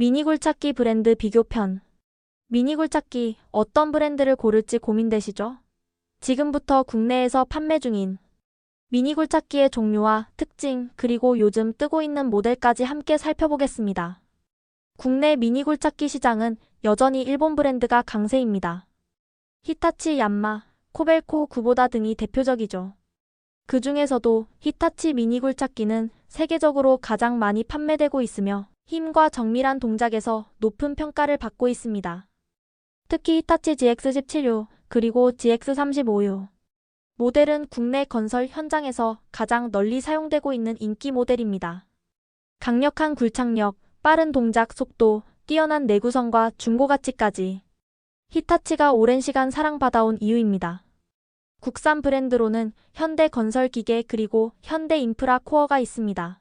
미니굴 찾기 브랜드 비교편. 미니굴 찾기 어떤 브랜드를 고를지 고민되시죠? 지금부터 국내에서 판매 중인 미니굴 찾기의 종류와 특징, 그리고 요즘 뜨고 있는 모델까지 함께 살펴보겠습니다. 국내 미니굴 찾기 시장은 여전히 일본 브랜드가 강세입니다. 히타치, 얀마, 코벨코, 구보다 등이 대표적이죠. 그 중에서도 히타치 미니굴 찾기는 세계적으로 가장 많이 판매되고 있으며 힘과 정밀한 동작에서 높은 평가를 받고 있습니다. 특히 히타치 GX17유 그리고 GX35유 모델은 국내 건설 현장에서 가장 널리 사용되고 있는 인기 모델입니다. 강력한 굴착력, 빠른 동작 속도, 뛰어난 내구성과 중고 가치까지 히타치가 오랜 시간 사랑받아온 이유입니다. 국산 브랜드로는 현대 건설 기계 그리고 현대 인프라 코어가 있습니다.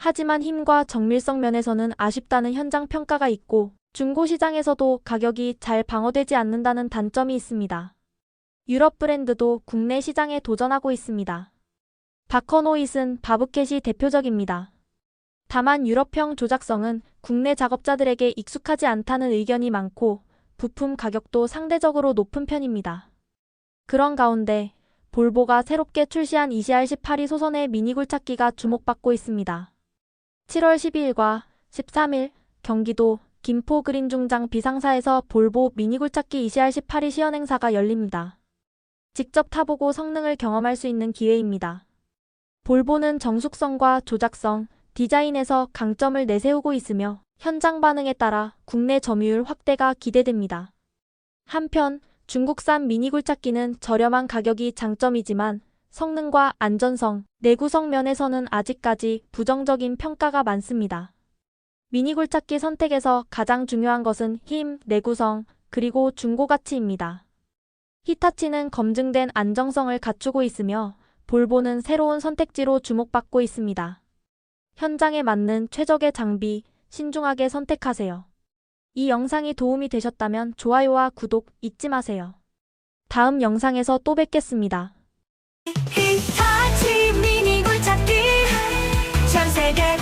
하지만 힘과 정밀성 면에서는 아쉽다는 현장 평가가 있고 중고 시장에서도 가격이 잘 방어되지 않는다는 단점이 있습니다. 유럽 브랜드도 국내 시장에 도전하고 있습니다. 바커노잇은 바브캣이 대표적입니다. 다만 유럽형 조작성은 국내 작업자들에게 익숙하지 않다는 의견이 많고 부품 가격도 상대적으로 높은 편입니다. 그런 가운데 볼보가 새롭게 출시한 ECR18이 소선의 미니굴 찾기가 주목받고 있습니다. 7월 12일과 13일 경기도 김포 그린중장 비상사에서 볼보 미니굴 찾기 ECR18이 시연 행사가 열립니다. 직접 타보고 성능을 경험할 수 있는 기회입니다. 볼보는 정숙성과 조작성, 디자인에서 강점을 내세우고 있으며 현장 반응에 따라 국내 점유율 확대가 기대됩니다. 한편 중국산 미니굴 찾기는 저렴한 가격이 장점이지만 성능과 안전성, 내구성 면에서는 아직까지 부정적인 평가가 많습니다. 미니굴 찾기 선택에서 가장 중요한 것은 힘, 내구성, 그리고 중고 가치입니다. 히타치는 검증된 안정성을 갖추고 있으며 볼보는 새로운 선택지로 주목받고 있습니다. 현장에 맞는 최적의 장비, 신중하게 선택하세요. 이 영상이 도움이 되셨다면 좋아요와 구독 잊지 마세요. 다음 영상에서 또 뵙겠습니다. 히타치 미니 골찾기 전 세계